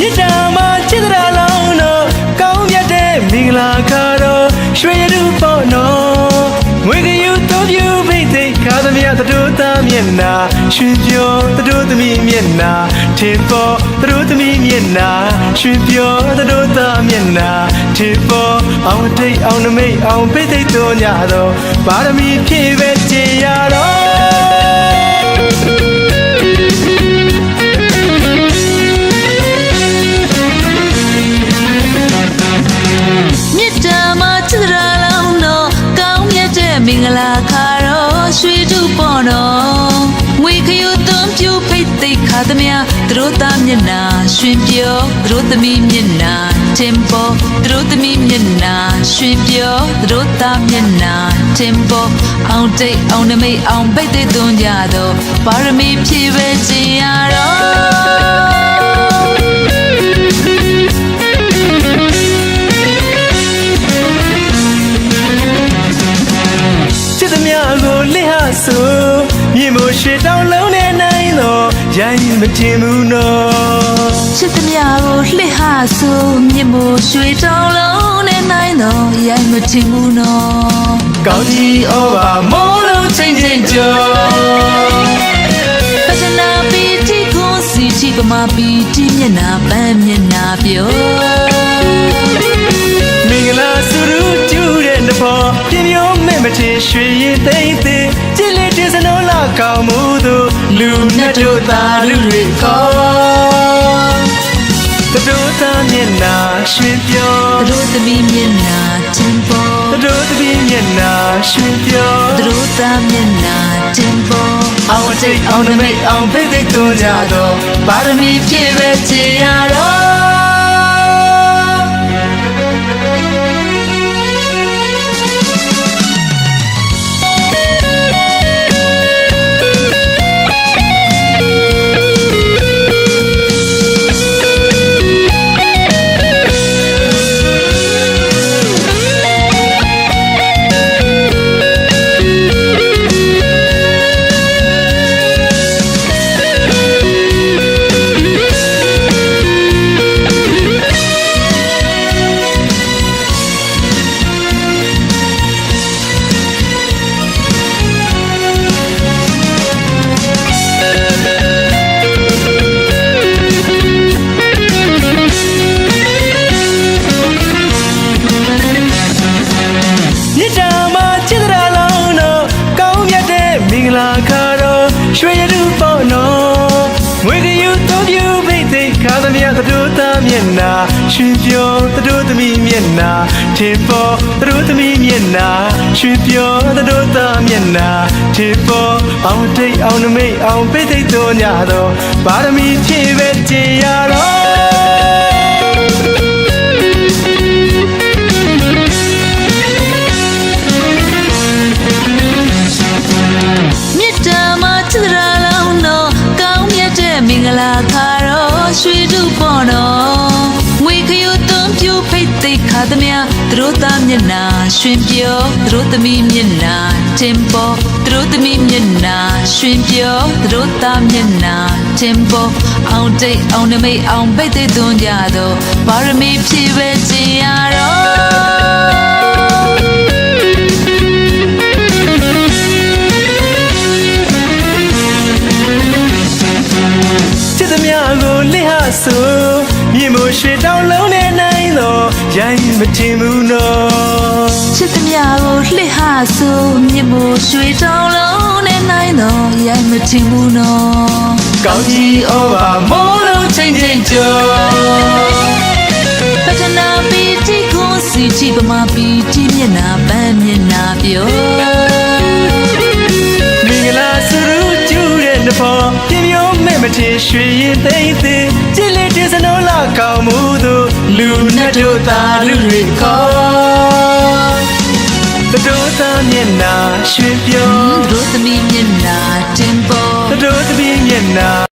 မြစ်တာမှာချစ်တာလောင်းတော့ကောင်းမြတ်တဲ့မင်္ဂလာခါတော့ရွှေရတုပေါ့နော်ငွေကယူတို့ပြူဖိတ်သိခါသမ ्या တတို့သားမျက်နာရွှေပြောတတို့သမီးမျက်နာထင်ပေါ်တတို့သမီးမျက်နာရွှေပြောတတို့သားမျက်နာထင်ပေါ်အောင်တိတ်အောင်နမိတ်အောင်ဖိတ်သိတို့ညတော့ပါရမီဖြည့်ပဲကြည်ရတော့ စ်ရာလောင်းတော့ကောင်းမြတ်တဲ့မင်္ဂလာခါတော့ရွှေတူပေါ်တော့ငွေခယူသွန်ပြူဖိတ်သိခါသမျှသူတို့သားမျက်နာရွှင်ပြောသူတို့သမီးမျက်နာတင်ပေါ်သူတို့သမီးမျက်နာရွှင်ပြောသူတို့သားမျက်နာတင်ပေါ်အောင်တိတ်အောင်နမိတ်အောင်ဖိတ်သိသွန်ကြတော့ပါရမီဖြည့်ပဲကျင်ရတော့ ဆိုမြေမို့ရွှေတောင်လုံးနဲ့နိုင်တော့ရိုင်းမတင်ဘူးနော်ချစ်သမျှကိုလှစ်ဟာဆိုမြစ်မို့ရွှေတောင်လုံးနဲ့နိုင်တော့ရိုက်မထင်ဘူးနော်ကောင်းကြီးဩဘာမိုးလုံးချင်းချင်းကြောပဒနာပီတီကိုစီချီကမာပီတီမျက်နာပန်းမျက်နာပြော မင်္ဂလာစုရူကျူတဲ့နဖော်ပြင်းမျိုးမဲ့မချေရွှေရည်သိမ့်သိကြည်လေးတင်စနိုးလာကောင်းမှုသူလူနဲ့တို့သားလူတွေခေါ်တို့သားမျက်နာရွှင်ပြောသူတို့သမီးမျက်နာတင်ပေါ်တို့တပင်းမျက်နာရွှင်ပြောသူတို့သားမျက်နာတင်ပေါ်အောင်တိတ်အောင်နမိတ်အောင်ဖိတ်သိတွန်းကြတော့ပါရမီပြည့်ပဲချေရတော့ မျှတို့သားမျက်နာရှင်ပြောတို့သမီးမျက်နာထင်ပေါ်တို့သမီးမျက်နာရှင်ပြောတို့သားမျက်နာထင်ပေါ်အောင်တိတ်အောင်နမိတ်အောင်ဖိတ်သိတို့ညတော့ပါရမီဖြည့်ပဲကြည်ရတော့ သိခါသမျှသူတို့သားမျက်နာရွှင်ပြောသူတို့သမီးမျက်နာတင်ပေါ်သူတို့သမီးမျက်နာရွှင်ပြောသူတို့သားမျက်နာတင်ပေါ်အောင်တိတ်အောင်နမိတ်အောင်ဖိတ်သိသွန်ကြတော့ပါရမီဖြည့်ပဲကျင်ရတော့ တော့ရိုင်းမတင်ဘူးနော်ချစ်သမျှကိုလှစ်ဟာဆိုမြစ်မို့ရွှေတောင်လုံးနဲ့နိုင်တော့ရိုက်မထင်ဘူးနော်ကောင်းကြီးဩဘာမိုးလုံးချင်းချင်းကြောပထနာပီတီကိုစီချီပမာပီတီမျက်နာပန်းမျက်နာပြောမင်္ဂလာစုရူကျူတဲ့နဖော်ပြင်းမျိုးမဲ့ မချေရွှေရည်သိမ့်သိကြည်လေးတင်စနိုးလာကောင်းမှုသူလူနဲ့တို့သားလူတွေခေါ်တို့သားမျက်နာရွှင်ပြောတို့သမီးမျက်နာတင်ပေါ်တို့တပင်းမျက်နာ